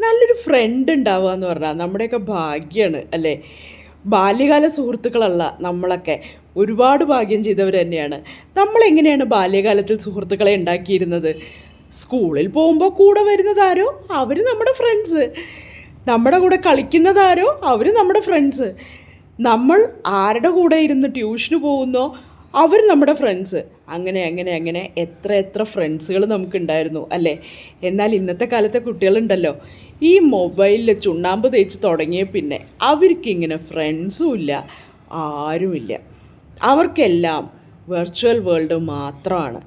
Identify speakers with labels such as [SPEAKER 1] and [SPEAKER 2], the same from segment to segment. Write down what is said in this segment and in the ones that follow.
[SPEAKER 1] നല്ലൊരു ഫ്രണ്ട് ഉണ്ടാവുക എന്ന് പറഞ്ഞാൽ നമ്മുടെയൊക്കെ ഭാഗ്യമാണ് അല്ലേ? ബാല്യകാല സുഹൃത്തുക്കളല്ല നമ്മളൊക്കെ. ഒരുപാട് ഭാഗ്യം ചെയ്തവർ തന്നെയാണ്. നമ്മളെങ്ങനെയാണ് ബാല്യകാലത്തിൽ സുഹൃത്തുക്കളെ ഉണ്ടാക്കിയിരുന്നത് സ്കൂളിൽ പോകുമ്പോൾ കൂടെ വരുന്നതാരോ? അവർ നമ്മുടെ ഫ്രണ്ട്സ് നമ്മുടെ കൂടെ കളിക്കുന്നതാരോ? അവർ നമ്മുടെ ഫ്രണ്ട്സ് നമ്മൾ ആരുടെ കൂടെ ഇരുന്ന് ട്യൂഷന് പോകുന്നോ? അവർ നമ്മുടെ ഫ്രണ്ട്സ് അങ്ങനെ അങ്ങനെ അങ്ങനെ എത്ര എത്ര ഫ്രണ്ട്സുകൾ നമുക്കുണ്ടായിരുന്നു അല്ലേ? എന്നാൽ ഇന്നത്തെ കാലത്തെ കുട്ടികളുണ്ടല്ലോ. ഈ മൊബൈലിൽ ചുണ്ണാമ്പ് തേച്ച് തുടങ്ങിയ പിന്നെ അവർക്കിങ്ങനെ ഫ്രണ്ട്സും ഇല്ല ആരുമില്ല. അവർക്കെല്ലാം വെർച്വൽ വേൾഡ് മാത്രമാണ്.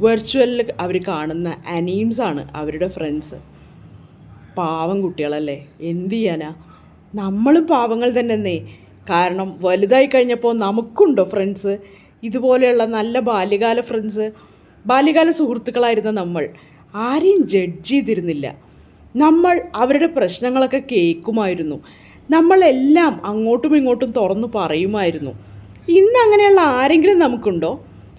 [SPEAKER 1] വെർച്വലിൽ അവർ കാണുന്ന അനീംസാണ് അവരുടെ ഫ്രണ്ട്സ് പാവം കുട്ടികളല്ലേ? എന്തു ചെയ്യാനാ? നമ്മളും പാവങ്ങൾ തന്നെ കാരണം വലുതായി കഴിഞ്ഞപ്പോൾ നമുക്കുണ്ടോ ഫ്രണ്ട്സ് ഇതുപോലെയുള്ള നല്ല ബാല്യകാല ഫ്രണ്ട്സ് ബാല്യകാല സുഹൃത്തുക്കളായിരുന്ന നമ്മൾ ആരെയും ജഡ്ജ് ചെയ്തിരുന്നില്ല. നമ്മൾ അവരുടെ പ്രശ്നങ്ങളൊക്കെ കേൾക്കുമായിരുന്നു. നമ്മളെല്ലാം അങ്ങോട്ടും ഇങ്ങോട്ടും തുറന്നു പറയുമായിരുന്നു. ഇന്ന് അങ്ങനെയുള്ള ആരെങ്കിലും നമുക്കുണ്ടോ?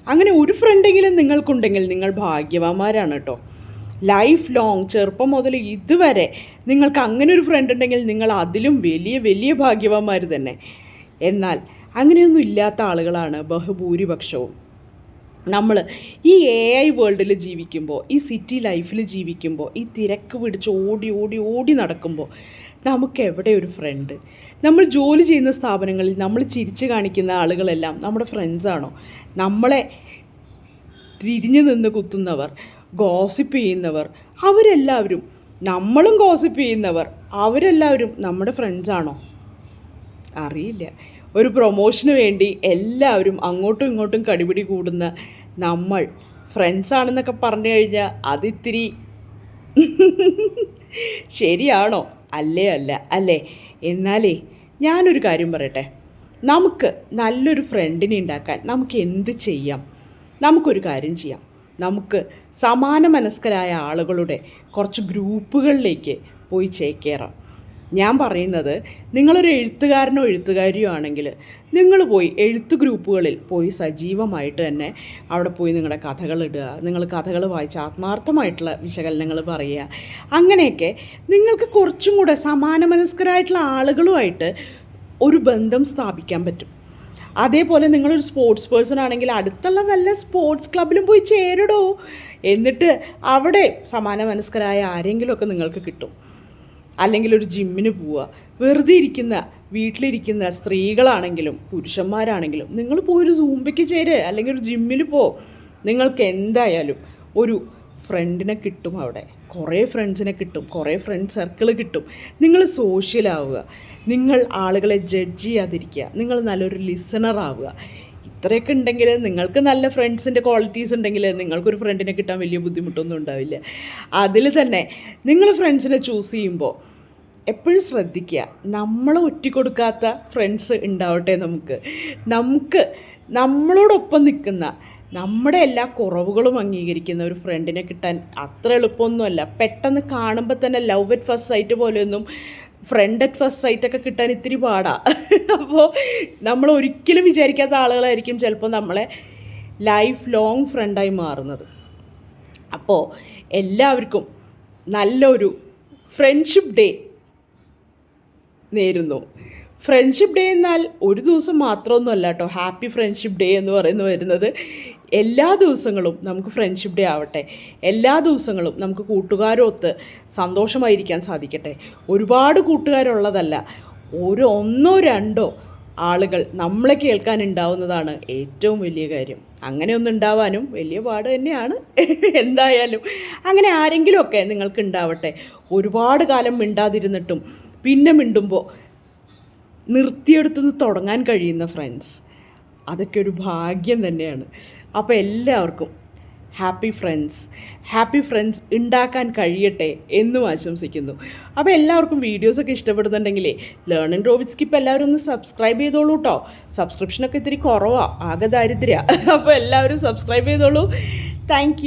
[SPEAKER 1] അങ്ങനെ ഒരു ഫ്രണ്ടെങ്കിലും നിങ്ങൾക്കുണ്ടെങ്കിൽ നിങ്ങൾ ഭാഗ്യവാന്മാരാണ് കേട്ടോ. ലൈഫ് ലോങ് ചെറുപ്പം മുതൽ ഇതുവരെ നിങ്ങൾക്ക് അങ്ങനെ ഒരു ഫ്രണ്ട് ഉണ്ടെങ്കിൽ നിങ്ങൾ അതിലും വലിയ വലിയ ഭാഗ്യവാന്മാർ തന്നെ. എന്നാൽ അങ്ങനെയൊന്നും ഇല്ലാത്ത ആളുകളാണ് ബഹുഭൂരിപക്ഷവും. നമ്മൾ ഈ എ ഐ വേൾഡിൽ ജീവിക്കുമ്പോൾ ഈ സിറ്റി ലൈഫിൽ ജീവിക്കുമ്പോൾ ഈ തിരക്ക് പിടിച്ച് ഓടി ഓടി ഓടി നടക്കുമ്പോൾ നമുക്ക് എവിടെ ഒരു ഫ്രണ്ട് നമ്മൾ ജോലി ചെയ്യുന്ന സ്ഥാപനങ്ങളിൽ നമ്മൾ ചിരിച്ച് കാണിക്കുന്ന ആളുകളെല്ലാം നമ്മുടെ ഫ്രണ്ട്സാണോ നമ്മളെ തിരിഞ്ഞു നിന്ന് കുത്തുന്നവർ ഗോസിപ്പ് ചെയ്യുന്നവർ അവരെല്ലാവരും നമ്മളും ഗോസിപ്പ് ചെയ്യുന്നവർ അവരെല്ലാവരും നമ്മുടെ ഫ്രണ്ട്സാണോ അറിയില്ല. ഒരു പ്രൊമോഷന് വേണ്ടി എല്ലാവരും അങ്ങോട്ടും ഇങ്ങോട്ടും കടിപിടി കൂടുന്ന നമ്മൾ ഫ്രണ്ട്സ് ആണെന്നൊക്കെ പറഞ്ഞു കഴിഞ്ഞാൽ അതിത്തിരി ശരിയാണോ? അല്ലേ അല്ല അല്ലേ? എന്നാലേ ഞാനൊരു കാര്യം പറയട്ടെ. നമുക്ക് നല്ലൊരു ഫ്രണ്ടിനെ ഉണ്ടാക്കാൻ നമുക്ക് എന്ത് ചെയ്യാം? നമുക്കൊരു കാര്യം ചെയ്യാം. നമുക്ക് സമാന മനസ്കരായ ആളുകളുടെ കുറച്ച് ഗ്രൂപ്പുകളിലേക്ക് പോയി ചേക്കേറാം. ഞാൻ പറയുന്നത് നിങ്ങളൊരു എഴുത്തുകാരനോ എഴുത്തുകാരിയോ ആണെങ്കിൽ നിങ്ങൾ പോയി എഴുത്ത് ഗ്രൂപ്പുകളിൽ പോയി സജീവമായിട്ട് തന്നെ അവിടെ പോയി നിങ്ങളുടെ കഥകൾ ഇടുക നിങ്ങൾ കഥകൾ വായിച്ച് ആത്മാർത്ഥമായിട്ടുള്ള വിശകലനങ്ങൾ പറയുക. അങ്ങനെയൊക്കെ നിങ്ങൾക്ക് കുറച്ചും കൂടെ സമാനമനസ്കരായിട്ടുള്ള ആളുകളുമായിട്ട് ഒരു ബന്ധം സ്ഥാപിക്കാൻ പറ്റും. അതേപോലെ നിങ്ങളൊരു സ്പോർട്സ് പേഴ്സൺ ആണെങ്കിൽ അടുത്തുള്ള വല്ല സ്പോർട്സ് ക്ലബിലും പോയി ചേരടോ. എന്നിട്ട് അവിടെ സമാന മനസ്കരായ ആരെങ്കിലുമൊക്കെ നിങ്ങൾക്ക് കിട്ടും. അല്ലെങ്കിൽ ഒരു ജിമ്മിന് പോവുക. വെറുതെ ഇരിക്കുന്ന വീട്ടിലിരിക്കുന്ന സ്ത്രീകളാണെങ്കിലും പുരുഷന്മാരാണെങ്കിലും നിങ്ങൾ പോയി ഒരു സൂമ്പയ്ക്ക് ചേര് അല്ലെങ്കിൽ ഒരു ജിമ്മിൽ പോ. നിങ്ങൾക്ക് എന്തായാലും ഒരു ഫ്രണ്ടിനെ കിട്ടും അവിടെ. കുറേ ഫ്രണ്ട്സിനെ കിട്ടും കുറേ ഫ്രണ്ട് സർക്കിൾ കിട്ടും. നിങ്ങൾ സോഷ്യലാവുക. നിങ്ങൾ ആളുകളെ ജഡ്ജ് ചെയ്യാതിരിക്കുക. നിങ്ങൾ നല്ലൊരു ലിസണർ ആവുക ഇത്രയൊക്കെ ഉണ്ടെങ്കിൽ നിങ്ങൾക്ക് നല്ല ഫ്രണ്ട്സിന്റെ ക്വാളിറ്റീസ് ഉണ്ടെങ്കിൽ നിങ്ങൾക്കൊരു ഫ്രണ്ടിനെ കിട്ടാൻ വലിയ ബുദ്ധിമുട്ടൊന്നും ഉണ്ടാവില്ല. അതിൽ തന്നെ നിങ്ങൾ ഫ്രണ്ട്സിനെ ചൂസ് ചെയ്യുമ്പോൾ എപ്പോഴും ശ്രദ്ധിക്കുക നമ്മളെ ഒറ്റിക്കൊടുക്കാത്ത ഫ്രണ്ട്സ് ഉണ്ടാവട്ടെ നമുക്ക്. നമുക്ക് നമ്മളോടൊപ്പം നിൽക്കുന്ന നമ്മുടെ എല്ലാ കുറവുകളും അംഗീകരിക്കുന്ന ഒരു ഫ്രണ്ടിനെ കിട്ടാൻ അത്ര എളുപ്പമൊന്നുമല്ല. പെട്ടെന്ന് കാണുമ്പോൾ തന്നെ ലവ് അറ്റ് ഫസ്റ്റ് സൈറ്റ് പോലെയൊന്നും ഫ്രണ്ട് അറ്റ് ഫസ്റ്റ് സൈറ്റൊക്കെ കിട്ടാൻ ഇത്തിരി പാടാണ് അപ്പോൾ നമ്മൾ ഒരിക്കലും വിചാരിക്കാത്ത ആളുകളായിരിക്കും ചിലപ്പോൾ നമ്മളെ ലൈഫ് ലോങ് ഫ്രണ്ടായി മാറുന്നത്. അപ്പോൾ എല്ലാവർക്കും നല്ലൊരു ഫ്രണ്ട്ഷിപ്പ് ഡേ നേരുന്നു. ഫ്രണ്ട്ഷിപ്പ് ഡേ എന്നാൽ ഒരു ദിവസം മാത്രമൊന്നുമല്ല കേട്ടോ. ഹാപ്പി ഫ്രണ്ട്ഷിപ്പ് ഡേ എന്ന് പറയുന്നത് വരുന്നത്. എല്ലാ ദിവസങ്ങളും നമുക്ക് ഫ്രണ്ട്ഷിപ്പ് ഡേ ആവട്ടെ. എല്ലാ ദിവസങ്ങളും നമുക്ക് കൂട്ടുകാരൊത്ത് സന്തോഷമായിരിക്കാൻ സാധിക്കട്ടെ. ഒരുപാട് കൂട്ടുകാരുള്ളതല്ല. ഒരു ഒന്നോ രണ്ടോ ആളുകൾ നമ്മളെ കേൾക്കാൻ ഉണ്ടാവുന്നതാണ് ഏറ്റവും വലിയ കാര്യം. അങ്ങനെ ഒന്നും ഉണ്ടാവാനും വലിയ പാട് തന്നെയാണ്. എന്തായാലും അങ്ങനെ ആരെങ്കിലുമൊക്കെ നിങ്ങൾക്ക് ഉണ്ടാവട്ടെ. ഒരുപാട് കാലം മിണ്ടാതിരുന്നിട്ടും പിന്നെ മിണ്ടുമ്പോൾ നിർത്തിയെടുത്തുനിന്ന് തുടങ്ങാൻ കഴിയുന്ന ഫ്രണ്ട്സ് അതൊക്കെ ഒരു ഭാഗ്യം തന്നെയാണ്. അപ്പോൾ എല്ലാവർക്കും ഹാപ്പി ഫ്രണ്ട്സ് ഹാപ്പി ഫ്രണ്ട്സ് ഉണ്ടാക്കാൻ കഴിയട്ടെ എന്നും ആശംസിക്കുന്നു. അപ്പോൾ എല്ലാവർക്കും വീഡിയോസൊക്കെ ഇഷ്ടപ്പെടുന്നുണ്ടെങ്കിലേ ലേൺ ആൻഡ് റോവിറ്റ് സ്കിപ്പ് എല്ലാവരും ഒന്ന് സബ്സ്ക്രൈബ് ചെയ്തോളൂ കേട്ടോ സബ്സ്ക്രിപ്ഷനൊക്കെ ഇത്തിരി കുറവാണ് ആകെ ദാരിദ്ര്യ. അപ്പോൾ എല്ലാവരും സബ്സ്ക്രൈബ് ചെയ്തോളൂ. താങ്ക്